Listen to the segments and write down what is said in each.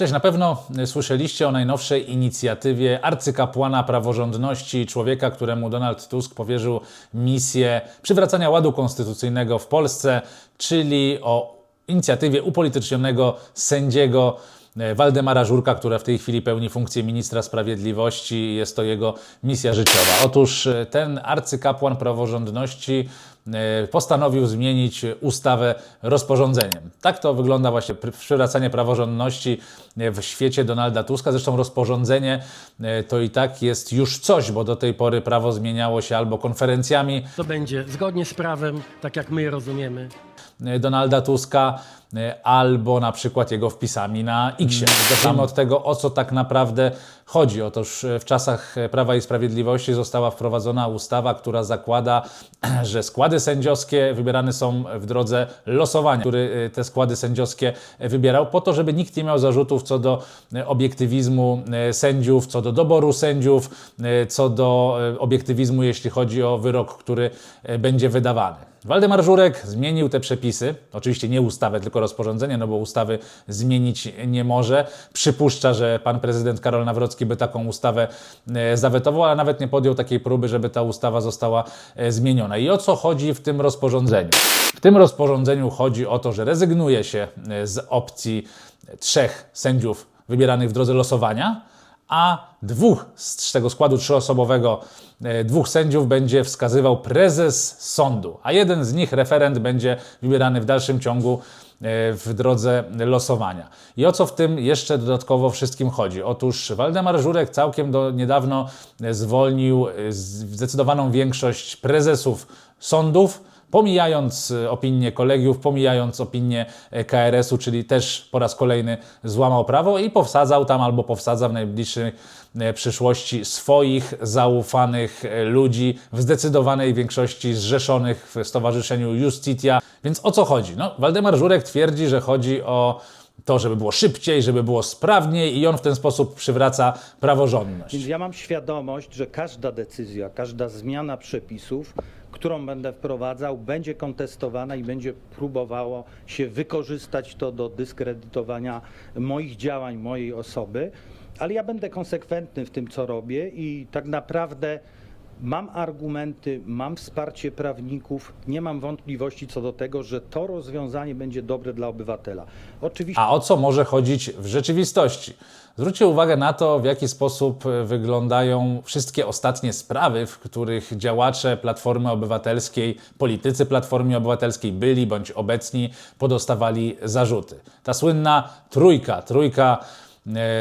Cześć, na pewno słyszeliście o najnowszej inicjatywie arcykapłana praworządności, człowieka, któremu Donald Tusk powierzył misję przywracania ładu konstytucyjnego w Polsce, czyli o inicjatywie upolitycznionego sędziego e, Waldemara Żurka, która w tej chwili pełni funkcję ministra sprawiedliwości jest to jego misja życiowa. Otóż e, ten arcykapłan praworządności postanowił zmienić ustawę rozporządzeniem. Tak to wygląda właśnie pr- przywracanie praworządności e, w świecie Donalda Tuska. Zresztą rozporządzenie e, to i tak jest już coś, bo do tej pory prawo zmieniało się albo konferencjami, To będzie zgodnie z prawem, tak jak my rozumiemy. E, Donalda Tuska e, albo na przykład jego wpisami na X. Zacznijmy od tego, o co tak naprawdę chodzi. Otóż e, w czasach Prawa i Sprawiedliwości została wprowadzona ustawa, która zakłada, że składy sędziowskie wybierane są w drodze losowania, który te składy sędziowskie wybierał po to, żeby nikt nie miał zarzutów co do obiektywizmu sędziów, co do doboru sędziów, co do obiektywizmu, jeśli chodzi o wyrok, który będzie wydawany. Waldemar Żurek zmienił te przepisy, oczywiście nie ustawę, tylko rozporządzenie, no bo ustawy zmienić nie może. Przypuszcza, że pan prezydent Karol Nawrocki by taką ustawę e, zawetował, ale nawet nie podjął takiej próby, żeby ta ustawa została e, zmieniona. I o co chodzi w tym rozporządzeniu? W tym rozporządzeniu chodzi o to, że rezygnuje się e, z opcji trzech sędziów wybieranych w drodze losowania, a dwóch z tego składu trzyosobowego, e, dwóch sędziów będzie wskazywał prezes sądu, a jeden z nich, referent, będzie wybierany w dalszym ciągu e, w drodze losowania. I o co w tym jeszcze dodatkowo wszystkim chodzi? Otóż Waldemar Żurek całkiem do niedawno e, zwolnił zdecydowaną większość prezesów sądów, pomijając e, opinię kolegiów, pomijając opinię e, KRS-u, czyli też po raz kolejny złamał prawo i powsadzał tam albo powsadza w najbliższej e, przyszłości swoich zaufanych ludzi w zdecydowanej większości zrzeszonych w Stowarzyszeniu Justitia. Więc o co chodzi? No, Waldemar Żurek twierdzi, że chodzi o to, żeby było szybciej, żeby było sprawniej i on w ten sposób przywraca praworządność. Więc ja mam świadomość, że każda decyzja, każda zmiana przepisów, którą będę wprowadzał, będzie kontestowana i będzie próbowało się wykorzystać to do dyskredytowania moich działań, mojej osoby, ale ja będę konsekwentny w tym, co robię i tak naprawdę mam argumenty, mam wsparcie prawników, nie mam wątpliwości co do tego, że to rozwiązanie będzie dobre dla obywatela. Oczywiście. A o co może chodzić w rzeczywistości? Zwróćcie uwagę na to, w jaki sposób wyglądają wszystkie ostatnie sprawy, w których działacze Platformy Obywatelskiej, politycy Platformy Obywatelskiej byli bądź obecni podostawali zarzuty. Ta słynna trójka, trójka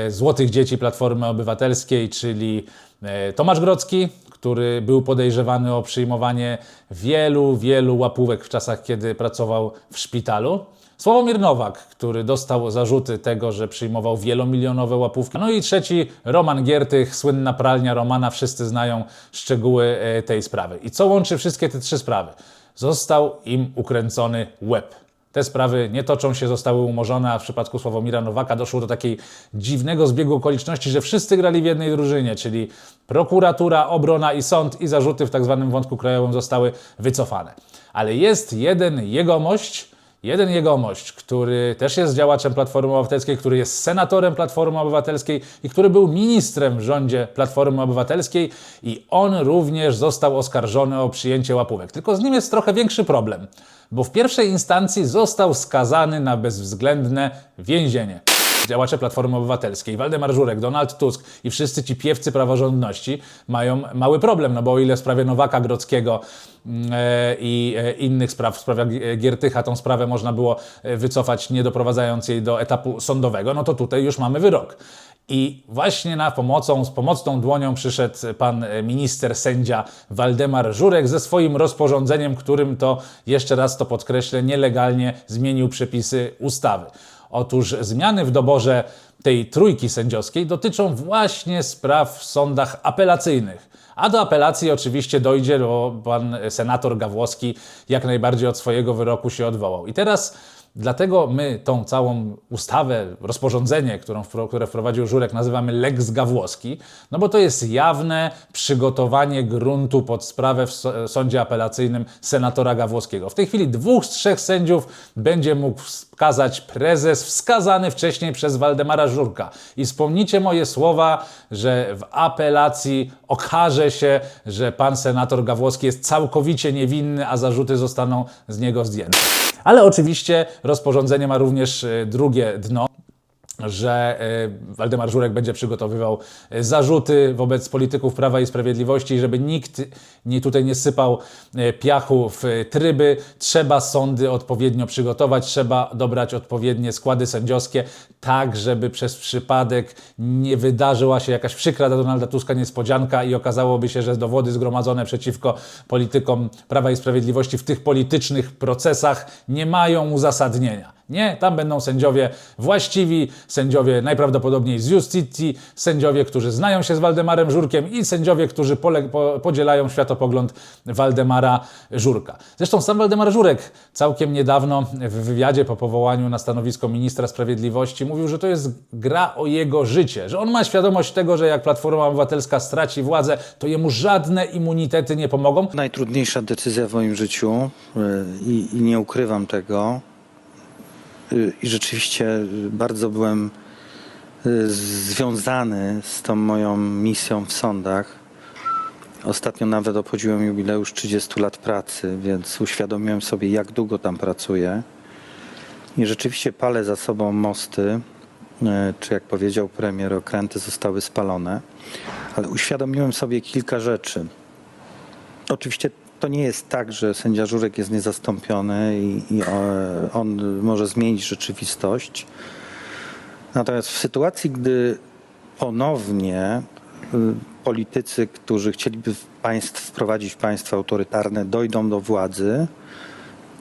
złotych dzieci Platformy Obywatelskiej, czyli e, Tomasz Grocki, który był podejrzewany o przyjmowanie wielu, wielu łapówek w czasach, kiedy pracował w szpitalu. Sławomir Nowak, który dostał zarzuty tego, że przyjmował wielomilionowe łapówki. No i trzeci, Roman Giertych, słynna pralnia Romana. Wszyscy znają szczegóły e, tej sprawy. I co łączy wszystkie te trzy sprawy? Został im ukręcony łeb. Te sprawy nie toczą się, zostały umorzone, a w przypadku Sławomira Nowaka doszło do takiej dziwnego zbiegu okoliczności, że wszyscy grali w jednej drużynie, czyli prokuratura, obrona i sąd i zarzuty w tak zwanym wątku krajowym zostały wycofane. Ale jest jeden jegomość, jeden jegomość, który też jest działaczem Platformy Obywatelskiej, który jest senatorem Platformy Obywatelskiej i który był ministrem w rządzie Platformy Obywatelskiej i on również został oskarżony o przyjęcie łapówek. Tylko z nim jest trochę większy problem, bo w pierwszej instancji został skazany na bezwzględne więzienie działacze Platformy Obywatelskiej, Waldemar Żurek, Donald Tusk i wszyscy ci piewcy praworządności mają mały problem, no bo o ile w sprawie Nowaka Grodzkiego mm, e, i e, innych spraw, w sprawie Giertycha tą sprawę można było e, wycofać, nie doprowadzając jej do etapu sądowego, no to tutaj już mamy wyrok. I właśnie na pomocą, z pomocną dłonią przyszedł pan minister, sędzia Waldemar Żurek ze swoim rozporządzeniem, którym to, jeszcze raz to podkreślę, nielegalnie zmienił przepisy ustawy. Otóż zmiany w doborze tej trójki sędziowskiej dotyczą właśnie spraw w sądach apelacyjnych. A do apelacji oczywiście dojdzie, bo pan senator Gawłowski jak najbardziej od swojego wyroku się odwołał. I teraz Dlatego my tą całą ustawę, rozporządzenie, którą, które wprowadził Żurek, nazywamy Lex Gawłowski, no bo to jest jawne przygotowanie gruntu pod sprawę w sądzie apelacyjnym senatora Gawłowskiego. W tej chwili dwóch z trzech sędziów będzie mógł wskazać prezes wskazany wcześniej przez Waldemara Żurka. I wspomnijcie moje słowa, że w apelacji okaże się, że pan senator Gawłowski jest całkowicie niewinny, a zarzuty zostaną z niego zdjęte. Ale oczywiście rozporządzenie ma również e, drugie dno że e, Waldemar Żurek będzie przygotowywał e, zarzuty wobec polityków Prawa i Sprawiedliwości, żeby nikt nie, tutaj nie sypał e, piachu w tryby. Trzeba sądy odpowiednio przygotować, trzeba dobrać odpowiednie składy sędziowskie, tak żeby przez przypadek nie wydarzyła się jakaś przykra dla Donalda Tuska niespodzianka i okazałoby się, że dowody zgromadzone przeciwko politykom Prawa i Sprawiedliwości w tych politycznych procesach nie mają uzasadnienia. Nie, tam będą sędziowie właściwi, sędziowie najprawdopodobniej z Justicji, sędziowie, którzy znają się z Waldemarem Żurkiem i sędziowie, którzy pole, po, podzielają światopogląd Waldemara Żurka. Zresztą sam Waldemar Żurek całkiem niedawno w wywiadzie po powołaniu na stanowisko ministra sprawiedliwości mówił, że to jest gra o jego życie, że on ma świadomość tego, że jak Platforma Obywatelska straci władzę, to jemu żadne immunitety nie pomogą. Najtrudniejsza decyzja w moim życiu y, i, i nie ukrywam tego. I rzeczywiście y, bardzo byłem y, związany z tą moją misją w sądach. Ostatnio nawet obchodziłem jubileusz 30 lat pracy, więc uświadomiłem sobie, jak długo tam pracuję. I rzeczywiście palę za sobą mosty, y, czy jak powiedział premier, okręty zostały spalone. Ale uświadomiłem sobie kilka rzeczy. Oczywiście to nie jest tak, że sędzia Żurek jest niezastąpiony i, i e, on może zmienić rzeczywistość. Natomiast w sytuacji, gdy ponownie y, politycy, którzy chcieliby państw, wprowadzić państwo autorytarne, dojdą do władzy,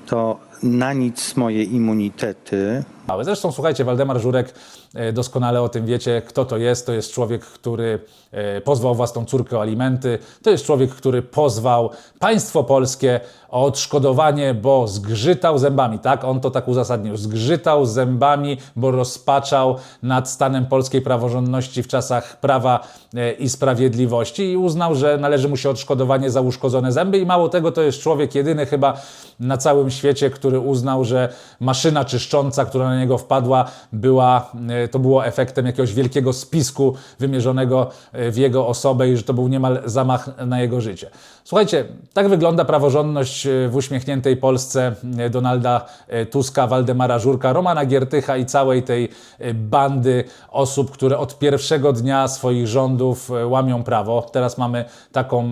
to na nic moje immunitety małe. Zresztą słuchajcie, Waldemar Żurek e, doskonale o tym wiecie, kto to jest. To jest człowiek, który e, pozwał własną córkę o alimenty. To jest człowiek, który pozwał państwo polskie o odszkodowanie, bo zgrzytał zębami. Tak, on to tak uzasadnił. Zgrzytał zębami, bo rozpaczał nad stanem polskiej praworządności w czasach prawa e, i sprawiedliwości i uznał, że należy mu się odszkodowanie za uszkodzone zęby. I mało tego, to jest człowiek jedyny chyba na całym świecie, który uznał, że maszyna czyszcząca, która niego wpadła, była, e, to było efektem jakiegoś wielkiego spisku wymierzonego e, w jego osobę i że to był niemal zamach na jego życie. Słuchajcie, tak wygląda praworządność e, w uśmiechniętej Polsce Donalda Tuska, Waldemara Żurka, Romana Giertycha i całej tej bandy osób, które od pierwszego dnia swoich rządów łamią prawo. Teraz mamy taką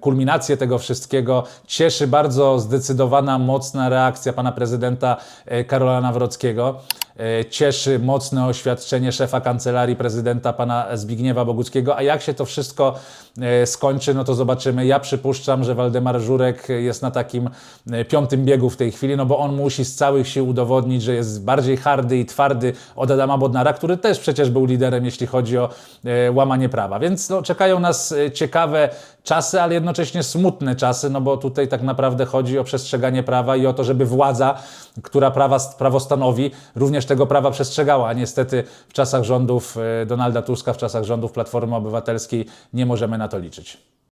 kulminację tego wszystkiego. Cieszy bardzo zdecydowana, mocna reakcja pana prezydenta Karola Nawrockiego. Oui. Cieszy mocne oświadczenie szefa kancelarii prezydenta pana Zbigniewa Boguckiego. A jak się to wszystko e, skończy, no to zobaczymy. Ja przypuszczam, że Waldemar Żurek jest na takim e, piątym biegu w tej chwili, no bo on musi z całych sił udowodnić, że jest bardziej hardy i twardy od Adama Bodnara, który też przecież był liderem, jeśli chodzi o e, łamanie prawa. Więc no, czekają nas e, ciekawe czasy, ale jednocześnie smutne czasy, no bo tutaj tak naprawdę chodzi o przestrzeganie prawa i o to, żeby władza, która prawa, prawo stanowi, również tego prawa przestrzegała. A niestety w czasach rządów e, Donalda Tuska, w czasach rządów Platformy Obywatelskiej nie możemy na to liczyć.